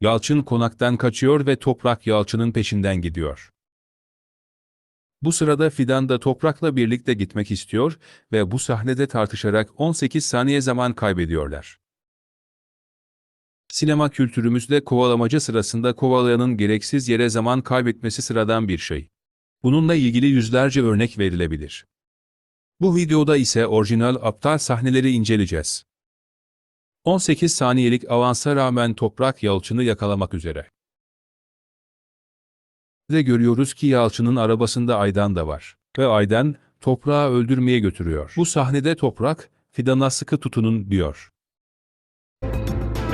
Yalçın konaktan kaçıyor ve Toprak Yalçın'ın peşinden gidiyor. Bu sırada Fidan da Toprak'la birlikte gitmek istiyor ve bu sahnede tartışarak 18 saniye zaman kaybediyorlar. Sinema kültürümüzde kovalamaca sırasında kovalayanın gereksiz yere zaman kaybetmesi sıradan bir şey. Bununla ilgili yüzlerce örnek verilebilir. Bu videoda ise orijinal aptal sahneleri inceleyeceğiz. 18 saniyelik avansa rağmen Toprak Yalçın'ı yakalamak üzere. Ve görüyoruz ki Yalçın'ın arabasında Aydan da var. Ve Aydan, Toprak'ı öldürmeye götürüyor. Bu sahnede Toprak, Fidan'a sıkı tutunun diyor.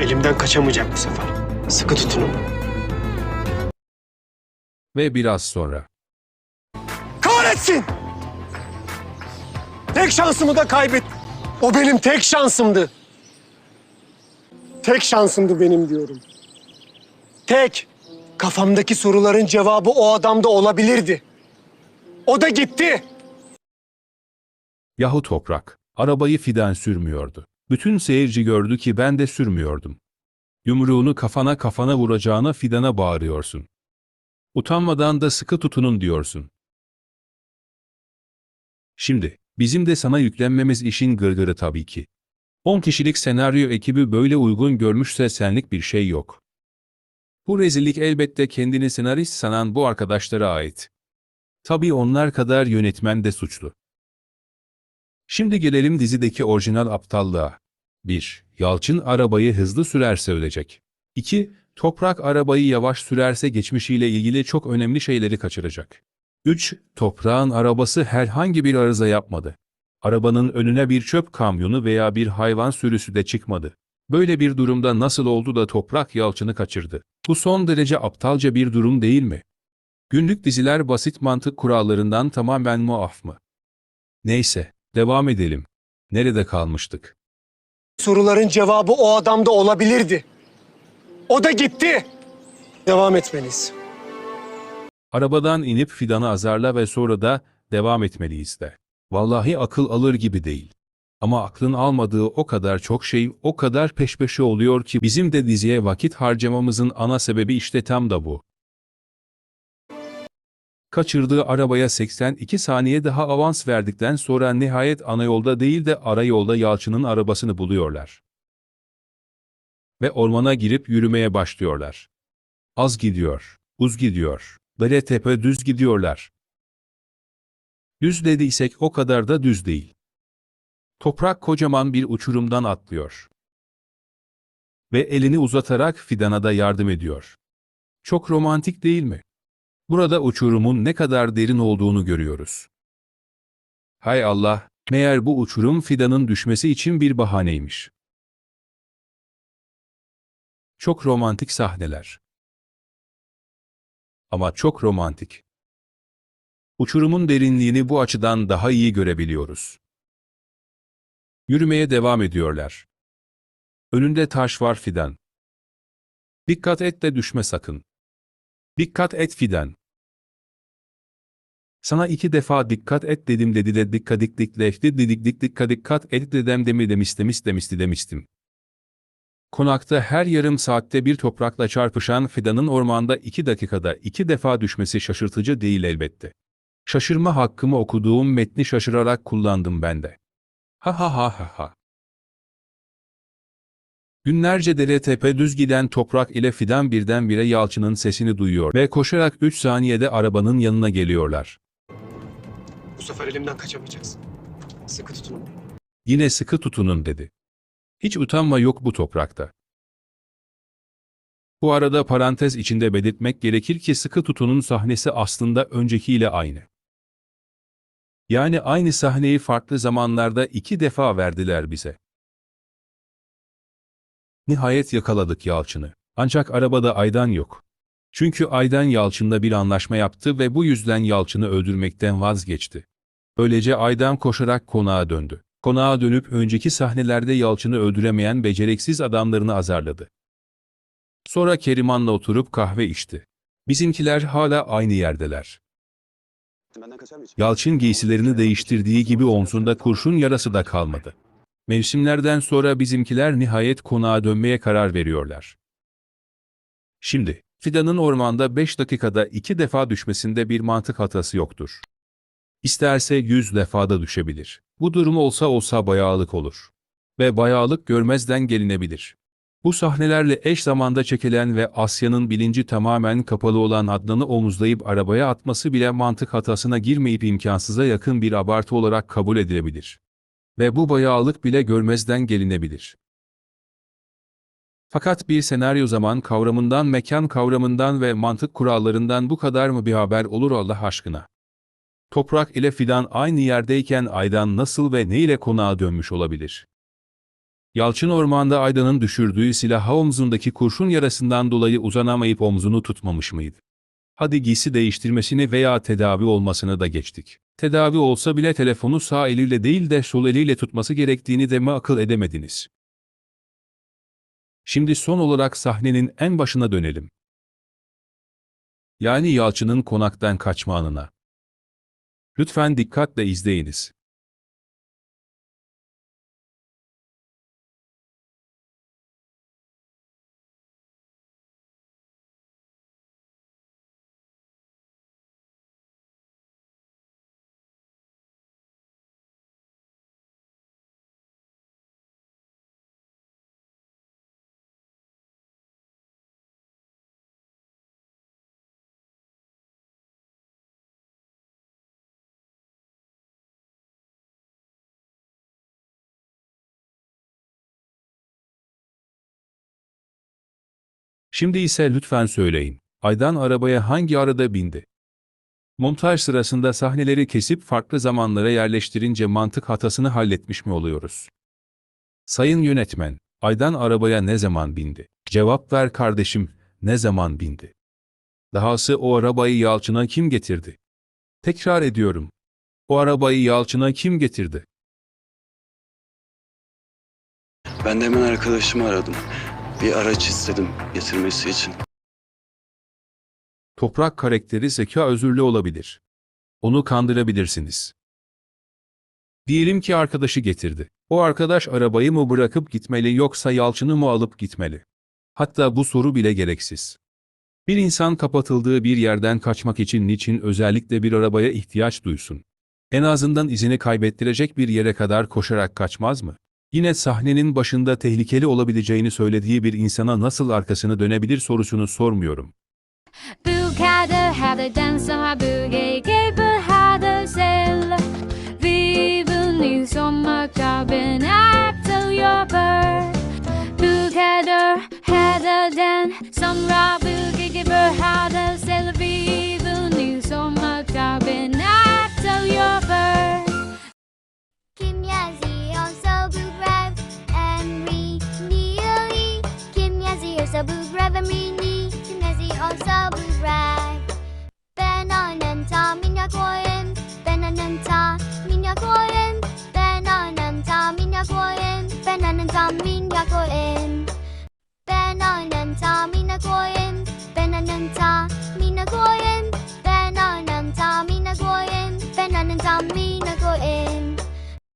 Elimden kaçamayacak bu sefer. Sıkı tutunun. Ve biraz sonra. Kahretsin! Tek şansımı da kaybet. O benim tek şansımdı. Tek şansımdı benim diyorum. Tek. Kafamdaki soruların cevabı o adamda olabilirdi. O da gitti. Yahu Toprak, arabayı Fidan sürmüyordu. Bütün seyirci gördü ki ben de sürmüyordum. Yumruğunu kafana kafana vuracağına Fidan'a bağırıyorsun. Utanmadan da sıkı tutunun diyorsun. Şimdi, bizim de sana yüklenmemiz işin gırgırı tabii ki. 10 kişilik senaryo ekibi böyle uygun görmüşse senlik bir şey yok. Bu rezillik elbette kendini senarist sanan bu arkadaşlara ait. Tabii onlar kadar yönetmen de suçlu. Şimdi gelelim dizideki orijinal aptallığa. 1. Yalçın arabayı hızlı sürerse ölecek. 2. Toprak arabayı yavaş sürerse geçmişiyle ilgili çok önemli şeyleri kaçıracak. 3. Toprağın arabası herhangi bir arıza yapmadı. Arabanın önüne bir çöp kamyonu veya bir hayvan sürüsü de çıkmadı. Böyle bir durumda nasıl oldu da Toprak Yalçın'ı kaçırdı? Bu son derece aptalca bir durum değil mi? Günlük diziler basit mantık kurallarından tamamen muaf mı? Neyse, devam edelim. Nerede kalmıştık? Soruların cevabı o adamda olabilirdi. O da gitti. Devam etmeliyiz. Arabadan inip Fidan'ı azarla ve sonra da devam etmeliyiz de. Vallahi akıl alır gibi değil. Ama aklın almadığı o kadar çok şey, o kadar peş peşe oluyor ki bizim de diziye vakit harcamamızın ana sebebi işte tam da bu. Kaçırdığı arabaya 82 saniye daha avans verdikten sonra nihayet ana yolda değil de ara yolda Yalçın'ın arabasını buluyorlar. Ve ormana girip yürümeye başlıyorlar. Az gidiyor, uz gidiyor, böyle tepe düz gidiyorlar. Düz dediysek o kadar da düz değil. Toprak kocaman bir uçurumdan atlıyor. Ve elini uzatarak Fidan'a da yardım ediyor. Çok romantik değil mi? Burada uçurumun ne kadar derin olduğunu görüyoruz. Hay Allah, meğer bu uçurum Fidan'ın düşmesi için bir bahaneymiş. Çok romantik sahneler. Ama çok romantik. Uçurumun derinliğini bu açıdan daha iyi görebiliyoruz. Yürümeye devam ediyorlar. Önünde taş var Fidan. Dikkat et de düşme sakın. Dikkat et Fidan. Sana iki defa dikkat et dedim dedi de dikkat dik dik lefti didik dik dikkat dikkat et dedem demi demiş demiş demişti demiştim. Konakta her yarım saatte bir toprakla çarpışan Fidan'ın ormanda iki dakikada iki defa düşmesi şaşırtıcı değil elbette. Şaşırma hakkımı okuduğum metni şaşırarak kullandım ben de. Ha ha ha ha ha. Günlerce dere tepe düz giden toprak ile fidan birdenbire Yalçın'ın sesini duyuyor ve koşarak 3 saniyede arabanın yanına geliyorlar. Bu sefer elimden kaçamayacaksın. Sıkı tutunun. Yine sıkı tutunun dedi. Hiç utanma yok bu toprakta. Bu arada parantez içinde belirtmek gerekir ki sıkı tutunun sahnesi aslında öncekiyle aynı. Yani aynı sahneyi farklı zamanlarda iki defa verdiler bize. Nihayet yakaladık Yalçın'ı. Ancak arabada Aydan yok. Çünkü Aydan Yalçın'la bir anlaşma yaptı ve bu yüzden Yalçın'ı öldürmekten vazgeçti. Böylece Aydan koşarak konağa döndü. Konağa dönüp önceki sahnelerde Yalçın'ı öldüremeyen beceriksiz adamlarını azarladı. Sonra Keriman'la oturup kahve içti. Bizimkiler hala aynı yerdeler. Yalçın giysilerini değiştirdiği gibi omzunda kurşun yarası da kalmadı. Mevsimlerden sonra bizimkiler nihayet konağa dönmeye karar veriyorlar. Şimdi, fidanın ormanda 5 dakikada 2 defa düşmesinde bir mantık hatası yoktur. İsterse 100 defada düşebilir. Bu durum olsa olsa bayağılık olur. Ve bayağılık görmezden gelinebilir. Bu sahnelerle eş zamanda çekilen ve Asya'nın bilinci tamamen kapalı olan Adnan'ı omuzlayıp arabaya atması bile mantık hatasına girmeyip imkansıza yakın bir abartı olarak kabul edilebilir. Ve bu bayağılık bile görmezden gelinebilir. Fakat bir senaryo zaman kavramından, mekan kavramından ve mantık kurallarından bu kadar mı bir haber olur Allah aşkına? Toprak ile fidan aynı yerdeyken Aydan nasıl ve ne ile konağa dönmüş olabilir? Yalçın ormanda Aydan'ın düşürdüğü silah omzundaki kurşun yarasından dolayı uzanamayıp omzunu tutmamış mıydı? Hadi giysi değiştirmesini veya tedavi olmasını da geçtik. Tedavi olsa bile telefonu sağ eliyle değil de sol eliyle tutması gerektiğini de mi akıl edemediniz? Şimdi son olarak sahnenin en başına dönelim. Yani Yalçın'ın konaktan kaçma anına. Lütfen dikkatle izleyiniz. Şimdi ise lütfen söyleyin. Aydan arabaya hangi arada bindi? Montaj sırasında sahneleri kesip farklı zamanlara yerleştirince mantık hatasını halletmiş mi oluyoruz? Sayın yönetmen, Aydan arabaya ne zaman bindi? Cevap ver kardeşim, ne zaman bindi? Dahası o arabayı Yalçın'a kim getirdi? Tekrar ediyorum. O arabayı Yalçın'a kim getirdi? Ben de hemen arkadaşımı aradım. Bir araç istedim getirmesi için. Toprak karakteri zeka özürlü olabilir. Onu kandırabilirsiniz. Diyelim ki arkadaşı getirdi. O arkadaş arabayı mı bırakıp gitmeli yoksa Yalçın'ı mı alıp gitmeli? Hatta bu soru bile gereksiz. Bir insan kapatıldığı bir yerden kaçmak için niçin özellikle bir arabaya ihtiyaç duysun? En azından izini kaybettirecek bir yere kadar koşarak kaçmaz mı? Yine sahnenin başında tehlikeli olabileceğini söylediği bir insana nasıl arkasını dönebilir sorusunu sormuyorum. Bugada had Yazi also boot rev and me ni. Kim Yazi also boot rev. Ben annem ta minya koyem. Ben annem ta minya koyem. Ben annem ta minya koyem. Ben annem ta minya koyem. Ben annem ta minya koyem. Ben annem ta minya koyem. Ben annem ta minya koyem. Ben annem ta minya koyem.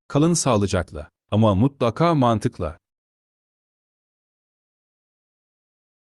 Kalın sağlıcakla ama mutlaka mantıkla.